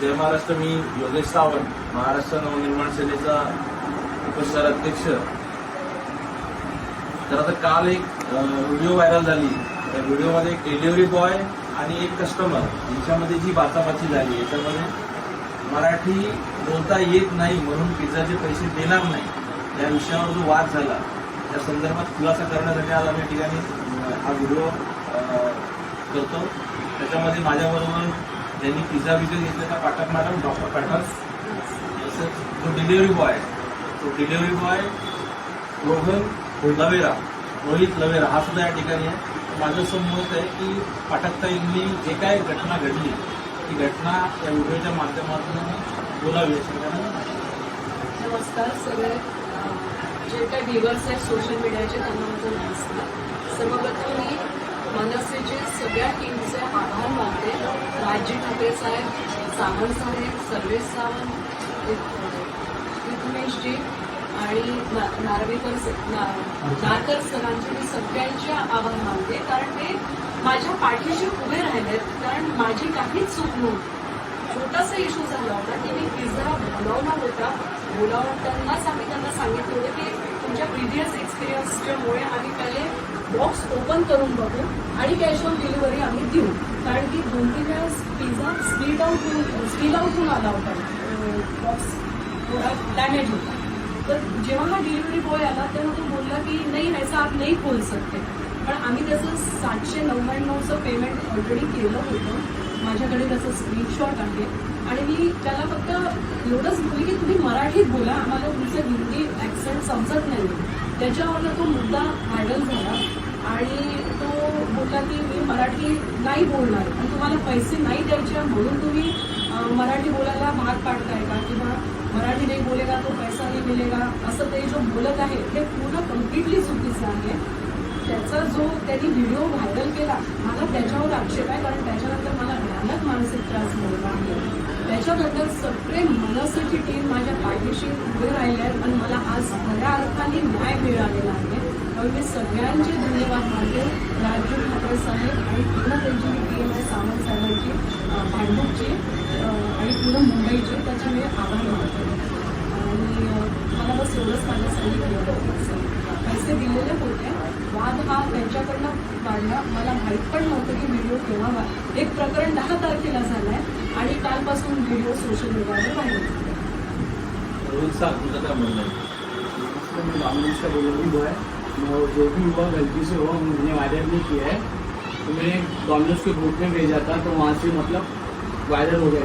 जय महाराष्ट्र मी योगेश सावंत महाराष्ट्र नवनिर्माण सेनेचा उपचार अध्यक्ष तर आता काल एक व्हिडिओ व्हायरल झाली. त्या व्हिडिओमध्ये एक डिलिव्हरी बॉय आणि एक कस्टमर यांच्यामध्ये जी बाचाबाची झाली याच्यामध्ये मराठी बोलता येत नाही म्हणून पिझ्झाचे पैसे देणार नाही. या विषयावर जो वाद झाला त्या संदर्भात खुलासा करण्यासाठी आज आम्ही ठिकाणी हा व्हिडिओ करतो. त्याच्यामध्ये माझ्याबरोबर ज्यांनी पिझ्झा विकत घेतलेला पाठक मॅडम डॉक्टर पॅटर्स तसंच जो डिलिव्हरी बॉय तो डिलिव्हरी बॉय रोहन लवेरा रोहित लवेरा हा सुद्धा या ठिकाणी आहे. माझं असं मत आहे की पाठकताईंनी जे काय घटना घडली ती घटना या व्हिडिओच्या माध्यमातून बोलावी अशी नमस्कार सगळे जे काही व्हिवर्स आहेत सोशल मीडियाचे त्यांना माझं नमस्कार. सर्वप्रथम मी मनसेचे सगळ्या टीमचे आभार मानते. राजजी ठाकरे साहेब सावंत साहेब सर्वेश सावंत रिथमेशजी आणि नार्वेकर नारकर सरांचे मी सगळ्यांचे आभार मानते. कारण ते माझ्या पाठीशी उभे राहिलेत. कारण माझी काहीच चूक नव्हती. छोटासा इश्यू झाला होता की मी पिझ्झा बोलावला होता. बोलावतानाच आम्ही त्यांना सांगितलं होतं की तुमच्या प्रिव्हियस एक्सपिरियन्सच्यामुळे आम्ही पहिले बॉक्स ओपन करून बघू आणि कॅश ऑन डिलिव्हरी आम्ही देऊ. कारण की दोन तीन वेळेस पिझ्झा स्पीड आउट होऊन स्पीड आउट होऊन आला होता. बॉक्स थोडा डॅमेज होता. तर जेव्हा हा डिलिव्हरी बॉय आला तेव्हा तो बोलला की नाही ऐसा आप नाही खोल सकते. पण आम्ही त्याचं सातशे नव्याण्णवचं पेमेंट ऑलरेडी केलं होतं. माझ्याकडे त्याचं स्क्रीनशॉट आहे. आणि मी त्याला फक्त एवढंच बोलली की तुम्ही मराठीत बोला. आम्हाला तुमचं हिंदी ॲक्सेंट समजत नाही त्याच्यावरनं तो मुद्दा व्हायरल झाला आणि तो बोलला की मी मराठी नाही बोलणार. आणि तुम्हाला पैसे नाही द्यायचे म्हणून तुम्ही मराठी बोलायला भाग पाडताय का? किंवा मराठी नाही बोलेगा तो पैसा नाही मिळेगा असं ते जो बोलत आहे हे पूर्ण कम्प्लिटली चुकीचं आहे. त्याचा जो त्यांनी व्हिडिओ व्हायरल केला मला त्याच्यावर आक्षेप आहे कारण त्याच्यानंतर मला भयानक मानसिक त्रास झालेला आहे. त्याच्यानंतर सगळे मनसेची टीम माझ्या पाठीशी उभे राहिले आहेत आणि मला आज खऱ्या अर्थाने न्याय मिळालेला आहे. त्यामुळे मी सगळ्यांचे धन्यवाद मानते. राजू ठाकरे साहेब आणि पूर्ण त्यांची जी टीम आहे सावंत साहेबांची भांडूपची आणि पूर्ण मुंबईची. त्याचे मी आभार मानते. आणि मला बस एवढंच माझ्या सांगितलं होतं पैसे दिलेले वाढला मला माहीत पण नव्हतं की व्हिडिओ केव्हा वा- एक प्रकरण दहा तारखेला झालंय आणि कालपासून व्हिडिओ सोशल मीडियावर आहे. मैं जो भी हुआ गलती से हुआ मैंने वायरल नहीं किया है तो मैंने डॉमिनोज के ग्रुप में भेजा था तो वहाँ से मतलब वायरल हो गया